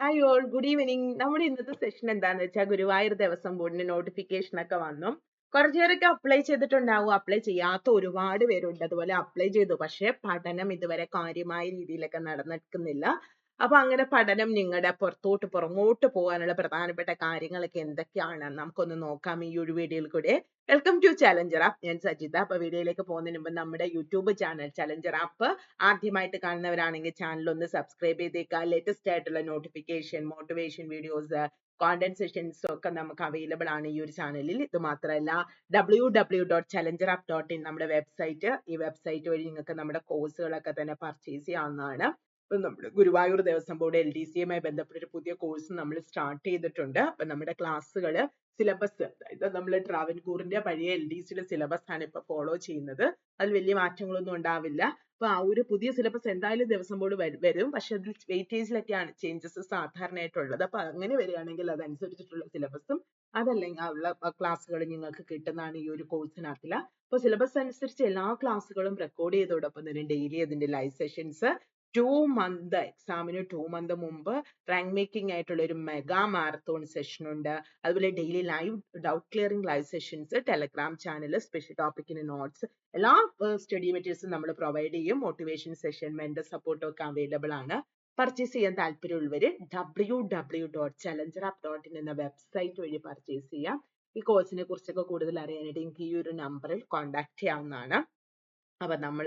Hi all. Good evening നമ്മുടെ ഇന്നത്തെ session എന്താന്ന് വെച്ചാൽ ഗുരുവായൂർ ദേവസ്വം ബോർഡിന് നോട്ടിഫിക്കേഷൻ ഒക്കെ വന്നു. കുറച്ചു പേരൊക്കെ അപ്ലൈ ചെയ്തിട്ടുണ്ടാവും. അപ്ലൈ ചെയ്യാത്ത ഒരുപാട് പേരുണ്ട്. അതുപോലെ അപ്ലൈ ചെയ്തു. പക്ഷേ പഠനം ഇതുവരെ കാര്യമായ രീതിയിലൊക്കെ നടന്നിരിക്കുന്നില്ല അപ്പൊ അങ്ങനെ പഠനം നിങ്ങളുടെ പുറത്തോട്ട് പുറമോട്ട് പോകാനുള്ള പ്രധാനപ്പെട്ട കാര്യങ്ങളൊക്കെ എന്തൊക്കെയാണ്? നമുക്കൊന്ന് നോക്കാം ഈ ഒരു വീഡിയോയിൽ കൂടെ. വെൽക്കം ടു ചലഞ്ചർ ആപ്പ് ഞാൻ സജിത. അപ്പൊ വീഡിയോയിലേക്ക് പോകുന്നതിന് മുമ്പ് നമ്മുടെ യൂട്യൂബ് ചാനൽ ചലഞ്ചർ ആപ്പ് ആദ്യമായിട്ട് കാണുന്നവരാണെങ്കിൽ ചാനൽ ഒന്ന് സബ്സ്ക്രൈബ് ചെയ്തേക്കുക ലേറ്റസ്റ്റ് ആയിട്ടുള്ള notification motivation videos content sessions ഒക്കെ നമുക്ക് അവൈലബിൾ ആണ് ഈ ഒരു ചാനലിൽ ഇത് മാത്രമല്ല W W dot challenger app dot in നമ്മുടെ വെബ്സൈറ്റ് ഈ വെബ്സൈറ്റ് വഴി നിങ്ങൾക്ക് നമ്മുടെ കോഴ്സുകളൊക്കെ തന്നെ പർച്ചേസ് ചെയ്യാവുന്നതാണ് നമ്മുടെ Guruvayur Devaswom board L D സിയുമായി ബന്ധപ്പെട്ട ഒരു പുതിയ കോഴ്സ് നമ്മൾ സ്റ്റാർട്ട് ചെയ്തിട്ടുണ്ട്. അപ്പൊ നമ്മുടെ ക്ലാസ്സുകൾ സിലബസ് അതായത് നമ്മൾ ട്രാവൻകൂറിന്റെ പഴയ എൽ ഡി സിയുടെ സിലബസ് ആണ് ഇപ്പൊ ഫോളോ ചെയ്യുന്നത്. അതിൽ വലിയ മാറ്റങ്ങളൊന്നും ഉണ്ടാവില്ല. അപ്പൊ ആ ഒരു പുതിയ സിലബസ് എന്തായാലും ദേവസ്വം ബോർഡ് വരും. പക്ഷെ അതിൽ വെയിറ്റേജിലൊക്കെയാണ് ചേഞ്ചസ് സാധാരണയായിട്ടുള്ളത്. അപ്പൊ അങ്ങനെ വരികയാണെങ്കിൽ അതനുസരിച്ചിട്ടുള്ള സിലബസും അതല്ലെങ്കിൽ ഉള്ള ക്ലാസ്സുകൾ നിങ്ങൾക്ക് കിട്ടുന്നതാണ് ഈ ഒരു കോഴ്സിനകത്തിൽ. അപ്പൊ സിലബസ് അനുസരിച്ച് എല്ലാ ക്ലാസ്സുകളും റെക്കോർഡ് ചെയ്തോടൊപ്പം തന്നെ ഡെയിലി അതിന്റെ ലൈവ് സെഷൻസ് ടു മന്ത് എക്സാമിന് ടു മന്ത് മുമ്പ് റാങ്ക് മേക്കിംഗ് ആയിട്ടുള്ള ഒരു മെഗാ മാരത്തോൺ സെഷൻ ഉണ്ട്. അതുപോലെ daily live doubt clearing live sessions Telegram channel special ടോപ്പിക്കിന് notes എല്ലാ സ്റ്റഡി മെറ്റീരിയൽസും നമ്മൾ പ്രൊവൈഡ് ചെയ്യും. മോട്ടിവേഷൻ സെഷൻ മെന്റർ support ഒക്കെ അവൈലബിൾ ആണ്. പർച്ചേസ് ചെയ്യാൻ താല്പര്യമുള്ളവർ W W dot challenger app dot in എന്ന വെബ്സൈറ്റ് വഴി പർച്ചേസ് ചെയ്യാം. ഈ കോഴ്സിനെ കുറിച്ചൊക്കെ കൂടുതൽ അറിയാനായിട്ട് എനിക്ക് ഈ ഒരു നമ്പറിൽ കോൺടാക്ട് ചെയ്യാവുന്നതാണ്. അപ്പൊ നമ്മൾ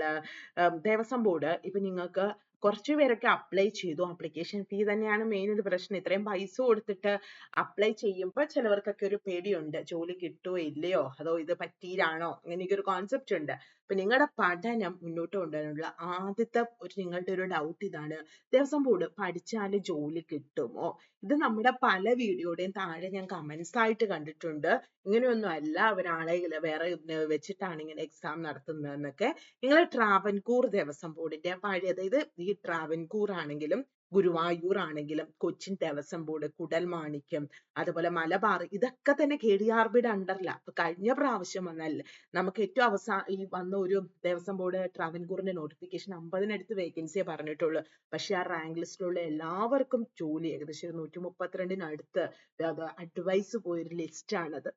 ദേവസ്വം ബോർഡ് ഇപ്പൊ നിങ്ങൾക്ക് കുറച്ച് പേരൊക്കെ അപ്ലൈ ചെയ്തു. അപ്ലിക്കേഷൻ ഫീ തന്നെയാണ് മെയിൻ ഒരു പ്രശ്നം. ഇത്രയും പൈസ കൊടുത്തിട്ട് അപ്ലൈ ചെയ്യുമ്പോൾ ചിലവർക്കൊക്കെ ഒരു പേടിയുണ്ട്. ജോലി കിട്ടുമോ ഇല്ലയോ? അതോ ഇത് പറ്റിയിലാണോ? അങ്ങനെയൊക്കെ ഒരു കോൺസെപ്റ്റ് ഉണ്ട്. അപ്പൊ നിങ്ങളുടെ പഠനം മുന്നോട്ട് കൊണ്ടുവരാനുള്ള ആദ്യത്തെ ഒരു നിങ്ങളുടെ ഒരു ഡൗട്ട് ഇതാണ്. ദേവസ്വം ബോർഡ് പഠിച്ചാൽ ജോലി കിട്ടുമോ? ഇത് നമ്മുടെ പല വീഡിയോയുടെയും താഴെ ഞാൻ കമന്റ്സ് ആയിട്ട് കണ്ടിട്ടുണ്ട്. ഇങ്ങനെയൊന്നും അല്ല. അവരാളെ വേറെ വെച്ചിട്ടാണ് ഇങ്ങനെ എക്സാം നടത്തുന്നതെന്നൊക്കെ. നിങ്ങൾ ട്രാവൻകൂർ ദേവസ്വം ബോർഡിന്റെ പഴയ അതായത് ഈ ട്രാവൻകൂർ ആണെങ്കിലും ഗുരുവായൂർ ആണെങ്കിലും കൊച്ചിൻ ദേവസ്വം ബോർഡ് കുടൽമാണിക്യം അതുപോലെ മലബാർ ഇതൊക്കെ തന്നെ കെ ഡി അണ്ടറില അപ്പൊ കഴിഞ്ഞ പ്രാവശ്യം വന്നല്ലേ നമുക്ക് ഏറ്റവും അവസാന ഈ വന്ന ഒരു ദേവസ്വം ബോർഡ് ട്രാവൻകൂറിന്റെ നോട്ടിഫിക്കേഷൻ അമ്പതിനടുത്ത് വേക്കൻസിയെ പറഞ്ഞിട്ടുള്ളൂ. പക്ഷെ ആ റാങ്ക് ലിസ്റ്റിലുള്ള എല്ലാവർക്കും ജോലി ഏകദേശം നൂറ്റി മുപ്പത്തിരണ്ടിനടുത്ത് അഡ്വൈസ് പോയൊരു ലിസ്റ്റ് ആണത്.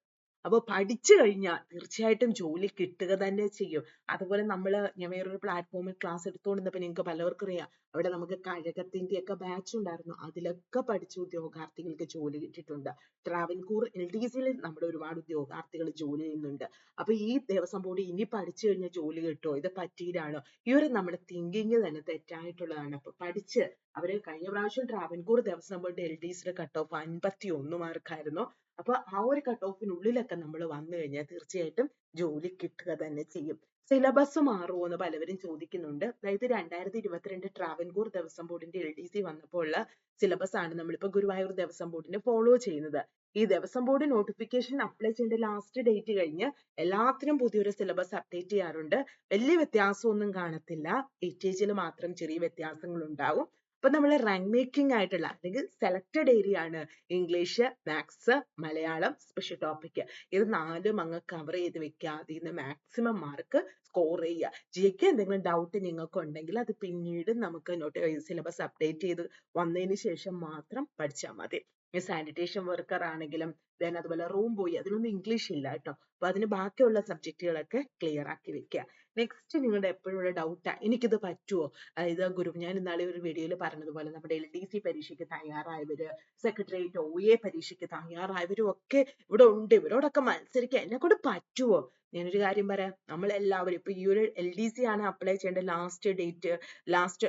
അപ്പൊ പഠിച്ചു കഴിഞ്ഞാൽ തീർച്ചയായിട്ടും ജോലി കിട്ടുക തന്നെ ചെയ്യും. അതുപോലെ നമ്മൾ ഞാൻ വേറൊരു പ്ലാറ്റ്ഫോമിൽ ക്ലാസ് എടുത്തുകൊണ്ടിരുന്നപ്പോൾ നിങ്ങൾക്ക് പലവർക്കും അറിയാം. അവിടെ നമുക്ക് കഴകത്തിന്റെ ഒക്കെ ബാച്ച് ഉണ്ടായിരുന്നു. അതിലൊക്കെ പഠിച്ച ഉദ്യോഗാർത്ഥികൾക്ക് ജോലി കിട്ടിയിട്ടുണ്ട്. ട്രാവൻകൂർ എൽ ഡി സിയിൽ നമ്മുടെ ഒരുപാട് ഉദ്യോഗാർത്ഥികൾ ജോലി ചെയ്യുന്നുണ്ട്. അപ്പൊ ഈ ദേവസ്വം ബോർഡ് ഇനി പഠിച്ചു കഴിഞ്ഞാൽ ജോലി കിട്ടുമോ ഇത് പറ്റിയിട്ടാണോ ഈ ഒരു നമ്മുടെ തിങ്കിങ് തന്നെ തെറ്റായിട്ടുള്ളതാണ്. അപ്പൊ പഠിച്ച് അവർ കഴിഞ്ഞ പ്രാവശ്യം Travancore Devaswom board L D സിയുടെ കട്ട് ഓഫ് അൻപത്തി ഒന്ന് മാർക്കായിരുന്നു അപ്പൊ ആ ഒരു കട്ട് ഓഫിനുള്ളിലൊക്കെ നമ്മൾ വന്നു കഴിഞ്ഞാൽ തീർച്ചയായിട്ടും ജോലി കിട്ടുക തന്നെ ചെയ്യും. സിലബസ് മാറുമോ എന്ന് പലവരും ചോദിക്കുന്നുണ്ട്. അതായത് രണ്ടായിരത്തി ഇരുപത്തിരണ്ട് ട്രാവൻകൂർ ദേവസ്വം ബോർഡിന്റെ എൽ ഡി സി വന്നപ്പോൾ ഉള്ള സിലബസ് ആണ് നമ്മളിപ്പോൾ ഗുരുവായൂർ ദേവസ്വം ബോർഡിന് ഫോളോ ചെയ്യുന്നത്. ഈ ദേവസ്വം ബോർഡ് നോട്ടിഫിക്കേഷൻ അപ്ലൈ ചെയ്യേണ്ട ലാസ്റ്റ് ഡേറ്റ് കഴിഞ്ഞ് എല്ലാത്തിനും പുതിയൊരു സിലബസ് അപ്ഡേറ്റ് ചെയ്യാറുണ്ട്. വലിയ വ്യത്യാസമൊന്നും കാണത്തില്ല. എയ്റ്റേജിൽ മാത്രം ചെറിയ വ്യത്യാസങ്ങൾ ഉണ്ടാവും അപ്പൊ നമ്മൾ റാങ്ക് മേക്കിംഗ് ആയിട്ടുള്ള അല്ലെങ്കിൽ സെലക്ടഡ് ഏരിയ ആണ് English maths Malayalam special topic ഇത് നാലും അങ്ങ് കവർ ചെയ്ത് വെക്കുക അതിൽ മാക്സിമം മാർക്ക് സ്കോർ ചെയ്യുക. ജിക്ക് എന്തെങ്കിലും ഡൗട്ട് നിങ്ങൾക്ക് ഉണ്ടെങ്കിൽ അത് പിന്നീട് നമുക്ക് നോട്ട് സിലബസ് അപ്ഡേറ്റ് ചെയ്ത് വന്നതിന് ശേഷം മാത്രം പഠിച്ചാൽ മതി. സാനിറ്റേഷൻ വർക്കർ ആണെങ്കിലും ദെൻ അതുപോലെ റൂം ബോയ് അതിനൊന്നും ഇംഗ്ലീഷ് ഇല്ല കേട്ടോ. അപ്പൊ അതിന് ബാക്കിയുള്ള സബ്ജക്റ്റുകളൊക്കെ ക്ലിയർ ആക്കി വെക്കുക നെക്സ്റ്റ് നിങ്ങളുടെ എപ്പോഴുള്ള ഡൗട്ടാ എനിക്കിത് പറ്റുമോ അതായത് ഗുരു ഞാൻ ഇന്നാളെ ഒരു വീഡിയോയിൽ പറഞ്ഞതുപോലെ നമ്മുടെ എൽ ഡി സി പരീക്ഷയ്ക്ക് തയ്യാറായവര് സെക്രട്ടേറിയറ്റ് ഒ എ പരീക്ഷയ്ക്ക് തയ്യാറായവരും ഒക്കെ ഇവിടെ ഉണ്ട്. ഇവരോടൊക്കെ മത്സരിക്കുക എന്നെ കൊണ്ട് പറ്റുമോ ഞാനൊരു കാര്യം പറയാം നമ്മൾ എല്ലാവരും ഇപ്പൊ ഈ ഒരു എൽ ഡി സി ആണ് അപ്ലൈ ചെയ്യേണ്ട ലാസ്റ്റ് ഡേറ്റ് ലാസ്റ്റ്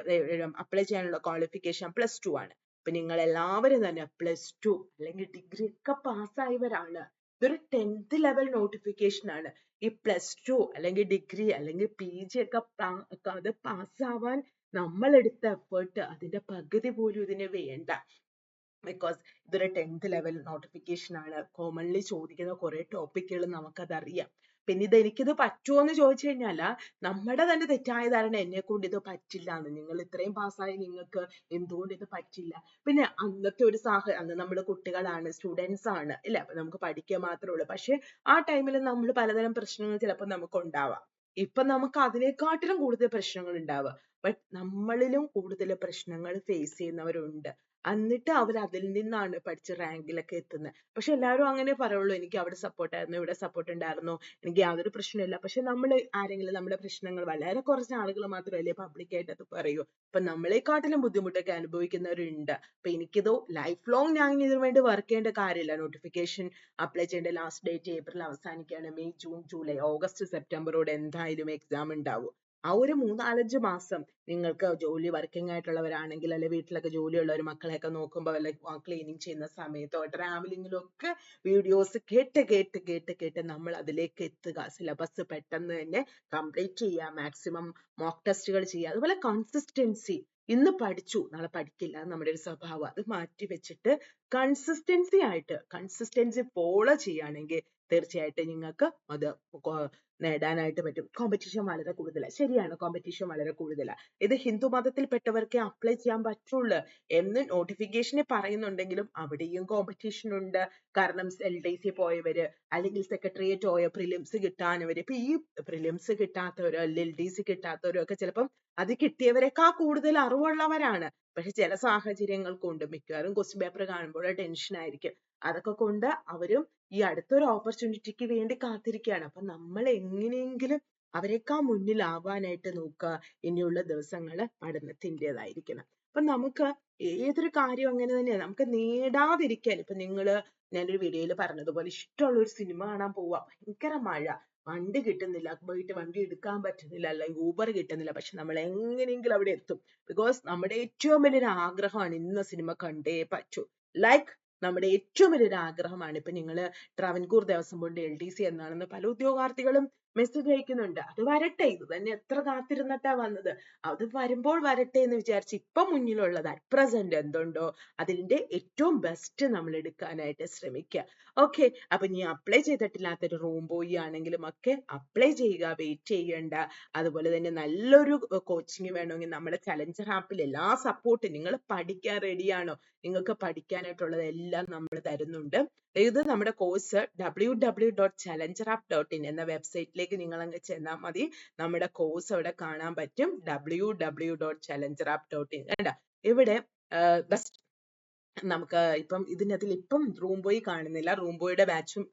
അപ്ലൈ ചെയ്യാനുള്ള ക്വാളിഫിക്കേഷൻ പ്ലസ് ടു ആണ്. അപ്പൊ നിങ്ങൾ എല്ലാവരും തന്നെ പ്ലസ് ടു അല്ലെങ്കിൽ ഡിഗ്രി ഒക്കെ പാസ്സായവരാണ് ഇതൊരു ടെൻത്ത് ലെവൽ നോട്ടിഫിക്കേഷൻ ആണ്. ഈ പ്ലസ് ടു അല്ലെങ്കിൽ ഡിഗ്രി അല്ലെങ്കിൽ പി ജി ഒക്കെ അത് പാസ്സാവാൻ നമ്മൾ എടുത്ത എഫേർട്ട് അതിന്റെ പകുതി പോലും ഇതിന് വേണ്ട. ബിക്കോസ് ഇതൊരു ടെൻത്ത് ലെവൽ നോട്ടിഫിക്കേഷൻ ആണ്. കോമൺലി ചോദിക്കുന്ന കുറെ ടോപ്പിക്കുകൾ നമുക്കത് അറിയാം പിന്നെ ഇത് എനിക്കിത് പറ്റുമോ എന്ന് ചോദിച്ചു കഴിഞ്ഞാൽ നമ്മുടെ തന്നെ തെറ്റായ ധാരണ എന്നെ കൊണ്ട് ഇത് പറ്റില്ല. എന്ന് നിങ്ങൾ ഇത്രയും പാസ്സായി നിങ്ങൾക്ക് എന്തുകൊണ്ട് ഇത് പറ്റില്ല? പിന്നെ അന്നത്തെ ഒരു സാഹചര്യം അന്ന് നമ്മൾ കുട്ടികളാണ് സ്റ്റുഡൻസ് ആണ് ഇല്ല അപ്പൊ നമുക്ക് പഠിക്കുക മാത്രമേ ഉള്ളൂ. പക്ഷെ ആ ടൈമിൽ നമ്മൾ പലതരം പ്രശ്നങ്ങൾ ചിലപ്പോൾ നമുക്ക് ഉണ്ടാവാം ഇപ്പൊ നമുക്ക് അതിനെക്കാട്ടിലും കൂടുതൽ പ്രശ്നങ്ങൾ ഉണ്ടാവുക. ബട്ട് നമ്മളിലും കൂടുതൽ പ്രശ്നങ്ങൾ ഫേസ് ചെയ്യുന്നവരുണ്ട്. എന്നിട്ട് അവർ അതിൽ നിന്നാണ് പഠിച്ച് റാങ്കിലൊക്കെ എത്തുന്നത്. പക്ഷെ എല്ലാവരും അങ്ങനെ പറയുള്ളൂ എനിക്ക് അവിടെ സപ്പോർട്ട് ആയിരുന്നു ഇവിടെ സപ്പോർട്ട് ഉണ്ടായിരുന്നു എനിക്ക് യാതൊരു പ്രശ്നമില്ല പക്ഷെ നമ്മൾ ആരെങ്കിലും നമ്മുടെ പ്രശ്നങ്ങൾ വളരെ കുറച്ച് ആളുകൾ മാത്രമല്ലേ പബ്ലിക് ആയിട്ട് അത് പറയൂ. അപ്പൊ നമ്മളെക്കാട്ടിലും ബുദ്ധിമുട്ടൊക്കെ അനുഭവിക്കുന്നവരുണ്ട്. അപ്പൊ എനിക്കിത് ലൈഫ് ലോങ് ഞാൻ ഇതിനു വേണ്ടി വർക്ക് ചെയ്യേണ്ട കാര്യമില്ല. നോട്ടിഫിക്കേഷൻ അപ്ലൈ ചെയ്യേണ്ട ലാസ്റ്റ് ഡേറ്റ് ഏപ്രിൽ അവസാനിക്കുകയാണ്. മെയ് ജൂൺ ജൂലൈ ഓഗസ്റ്റ് സെപ്റ്റംബറോടെ എന്തായാലും എക്സാം ഉണ്ടാവും. ആ ഒരു മൂന്നാലഞ്ച് മാസം നിങ്ങൾക്ക് ജോലി വർക്കിംഗ് ആയിട്ടുള്ളവരാണെങ്കിൽ അല്ലെ വീട്ടിലൊക്കെ ജോലിയുള്ളവർ മക്കളെയൊക്കെ നോക്കുമ്പോൾ അല്ലെ ക്ലീനിങ് ചെയ്യുന്ന സമയത്തോ ട്രാവലിങ്ങിലോ ഒക്കെ വീഡിയോസ് കേട്ട് കേട്ട് കേട്ട് കേട്ട് നമ്മൾ അതിലേക്ക് എത്തുക. സിലബസ് പെട്ടെന്ന് തന്നെ കംപ്ലീറ്റ് ചെയ്യുക. മാക്സിമം മോക്ക് ടെസ്റ്റുകൾ ചെയ്യുക. അതുപോലെ കൺസിസ്റ്റൻസി ഇന്ന് പഠിച്ചു നാളെ പഠിക്കില്ല നമ്മുടെ ഒരു സ്വഭാവം. അത് മാറ്റി വെച്ചിട്ട് കൺസിസ്റ്റൻസി ആയിട്ട് കൺസിസ്റ്റൻസി ഫോളോ ചെയ്യുകയാണെങ്കിൽ തീർച്ചയായിട്ടും നിങ്ങൾക്ക് അത് നേടാനായിട്ട് പറ്റും. കോമ്പറ്റീഷൻ വളരെ കൂടുതലാണ് ശരിയാണ് കോമ്പറ്റീഷൻ വളരെ കൂടുതലാണ് ഇത് ഹിന്ദു മതത്തിൽപ്പെട്ടവർക്കേ അപ്ലൈ ചെയ്യാൻ പറ്റുള്ളൂ എന്ന് നോട്ടിഫിക്കേഷനിൽ പറയുന്നുണ്ടെങ്കിലും അവിടെയും കോമ്പറ്റീഷൻ ഉണ്ട്. കാരണം എൽ ഡി സി പോയവര് അല്ലെങ്കിൽ സെക്രട്ടേറിയറ്റ് പോയ പ്രിലിംസ് കിട്ടാനവര് ഇപ്പൊ ഈ പ്രിലിംസ് കിട്ടാത്തവരോ അല്ലെങ്കിൽ എൽ ഡി സി കിട്ടാത്തവരോ ഒക്കെ ചിലപ്പം അത് കിട്ടിയവരെക്കാൾ കൂടുതൽ അറിവുള്ളവരാണ്. പക്ഷെ ചില സാഹചര്യങ്ങൾ കൊണ്ട് മിക്കവാറും ക്വസ്റ്റ്യൻ പേപ്പർ കാണുമ്പോൾ ടെൻഷൻ ആയിരിക്കും. അതൊക്കെ കൊണ്ട് അവരും ഈ അടുത്തൊരു ഓപ്പർച്യൂണിറ്റിക്ക് വേണ്ടി കാത്തിരിക്കുകയാണ് അപ്പൊ നമ്മൾ എങ്ങനെയെങ്കിലും അവരെക്കാൾ മുന്നിലാവാനായിട്ട് നോക്കുക. ഇനിയുള്ള ദിവസങ്ങൾ പഠനത്തിന്റെതായിരിക്കണം. അപ്പൊ നമുക്ക് ഏതൊരു കാര്യം അങ്ങനെ തന്നെയാണ് നമുക്ക് നേടാതിരിക്കാൻ ഇപ്പൊ നിങ്ങൾ ഞാനൊരു വീഡിയോയിൽ പറഞ്ഞതുപോലെ ഇഷ്ടമുള്ള ഒരു സിനിമ കാണാൻ പോവാ. ഭയങ്കര മഴ. വണ്ടി കിട്ടുന്നില്ല. പോയിട്ട് വണ്ടി എടുക്കാൻ പറ്റുന്നില്ല. അല്ലെങ്കിൽ ഊബർ കിട്ടുന്നില്ല. പക്ഷെ നമ്മൾ എങ്ങനെയെങ്കിലും അവിടെ എത്തും. ബിക്കോസ് നമ്മുടെ ഏറ്റവും വലിയൊരു ആഗ്രഹമാണ് ഇന്ന സിനിമ കണ്ടേ പറ്റൂ. ലൈക്ക് നമ്മുടെ ഏറ്റവും വലിയൊരു ആഗ്രഹമാണ്. ഇപ്പൊ നിങ്ങൾ Travancore Devaswom board L D C എന്നാണെന്ന് പല ഉദ്യോഗാർത്ഥികളും മെസ്സേജ് അയക്കുന്നുണ്ട് അത് വരട്ടെ. ഇത് തന്നെ എത്ര കാത്തിരുന്നിട്ടാ വന്നത്? അത് വരുമ്പോൾ വരട്ടെ എന്ന് വിചാരിച്ച് ഇപ്പൊ മുന്നിലുള്ളത് അറ്റ് പ്രസന്റ് എന്തുണ്ടോ അതിന്റെ ഏറ്റവും ബെസ്റ്റ് നമ്മൾ എടുക്കാനായിട്ട് ശ്രമിക്കുക. ഓക്കെ അപ്പൊ നീ അപ്ലൈ ചെയ്തിട്ടില്ലാത്തൊരു റൂം ബോയ് ആണെങ്കിലും ഒക്കെ അപ്ലൈ ചെയ്യുക. വെയിറ്റ് ചെയ്യണ്ട. അതുപോലെ തന്നെ നല്ലൊരു കോച്ചിങ് വേണമെങ്കിൽ നമ്മുടെ ചലഞ്ചർ ആപ്പിൽ എല്ലാ സപ്പോർട്ടും നിങ്ങൾ പഠിക്കാൻ റെഡിയാണോ നിങ്ങൾക്ക് പഠിക്കാനായിട്ടുള്ളത് എല്ലാം നമ്മൾ തരുന്നുണ്ട്. ഇത് നമ്മുടെ course W W dot challenger app dot in എന്ന വെബ്സൈറ്റിലേക്ക് നിങ്ങൾ അങ്ങ് ചെന്നാൽ മതി. നമ്മുടെ കോഴ്സ് അവിടെ കാണാൻ പറ്റും. W W dot challenger app dot in കണ്ട? ഇവിടെ ബെസ്റ്റ് നമുക്ക് ഇപ്പം ഇതിനകത്തിൽ ഇപ്പം റൂം ബോയ് കാണുന്നില്ല. റൂം ബോയുടെ ബാച്ചും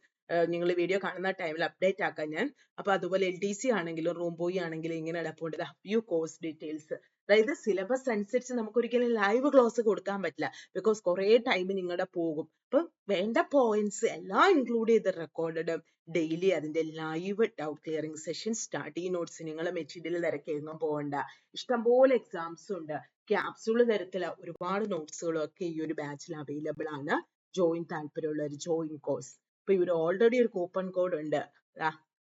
നിങ്ങൾ വീഡിയോ കാണുന്ന ടൈമിൽ അപ്ഡേറ്റ് ആക്കാം ഞാൻ. അപ്പൊ അതുപോലെ എൽ ഡി സി ആണെങ്കിലും റൂം ബോയ് ആണെങ്കിലും ഇങ്ങനെ അടപ്പുണ്ട് വ്യൂ കോഴ്സ് ഡീറ്റെയിൽസ് അതായത് സിലബസ് അനുസരിച്ച് നമുക്ക് ഒരിക്കലും ലൈവ് ക്ലാസ് കൊടുക്കാൻ പറ്റില്ല. ബിക്കോസ് കുറേ ടൈം നിങ്ങളുടെ പോകും. അപ്പം വേണ്ട പോയിന്റ്സ് എല്ലാം ഇൻക്ലൂഡ് ചെയ്ത് റെക്കോർഡഡ് ഡെയിലി അതിന്റെ live doubt clearing session study notes നിങ്ങൾ മെറ്റീരിയൽ തിരക്കിയൊന്നും പോകണ്ട ഇഷ്ടംപോലെ എക്സാംസ് ഉണ്ട്. ക്യാപ്സ്യൂൾ തരത്തിൽ ഒരുപാട് നോട്ട്സുകളും ഒക്കെ ഈ ഒരു ബാച്ചിൽ അവൈലബിൾ ആണ്. ജോയിൻ താല്പര്യമുള്ള ഒരു ജോയിൻ കോഴ്സ് ഇപ്പൊ ഇവർ ഓൾറെഡി ഒരു കൂപ്പൺ കോഡ് ഉണ്ട്.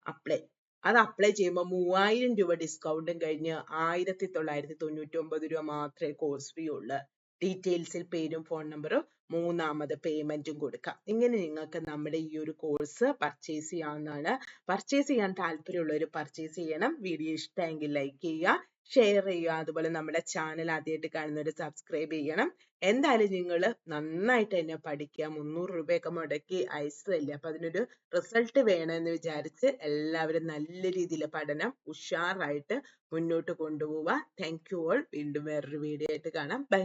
അപ്ലൈ അത് അപ്ലൈ ചെയ്യുമ്പോൾ മൂവായിരം രൂപ ഡിസ്കൗണ്ടും കഴിഞ്ഞ് ആയിരത്തി തൊള്ളായിരത്തി തൊണ്ണൂറ്റി ഒമ്പത് രൂപ മാത്രമേ കോഴ്സ് ഫീ ഉള്ളൂ. ഡീറ്റെയിൽസിൽ പേരും ഫോൺ നമ്പറും മൂന്നാമത് പേയ്മെന്റും കൊടുക്കാം. ഇങ്ങനെ നിങ്ങൾക്ക് നമ്മുടെ ഈ ഒരു കോഴ്സ് പർച്ചേസ് ചെയ്യാവുന്നതാണ്. പർച്ചേസ് ചെയ്യാൻ താല്പര്യമുള്ളവർ പർച്ചേസ് ചെയ്യണം. വീഡിയോ ഇഷ്ടമെങ്കിൽ ലൈക്ക് ചെയ്യുക. ഷെയർ ചെയ്യുക. അതുപോലെ നമ്മുടെ ചാനൽ ആദ്യമായിട്ട് കാണുന്നവർ സബ്സ്ക്രൈബ് ചെയ്യണം. എന്തായാലും നിങ്ങൾ നന്നായിട്ട് തന്നെ പഠിക്കുക. മുന്നൂറ് രൂപയൊക്കെ മുടക്കി അയച്ചതല്ലേ അപ്പൊ അതിനൊരു റിസൾട്ട് വേണമെന്ന് വിചാരിച്ച് എല്ലാവരും നല്ല രീതിയിൽ പഠനം ഉഷാറായിട്ട് മുന്നോട്ട് കൊണ്ടുപോവുക. താങ്ക് യു ഓൾ വീണ്ടും വേറൊരു വീഡിയോ ആയിട്ട് കാണാം. ബൈ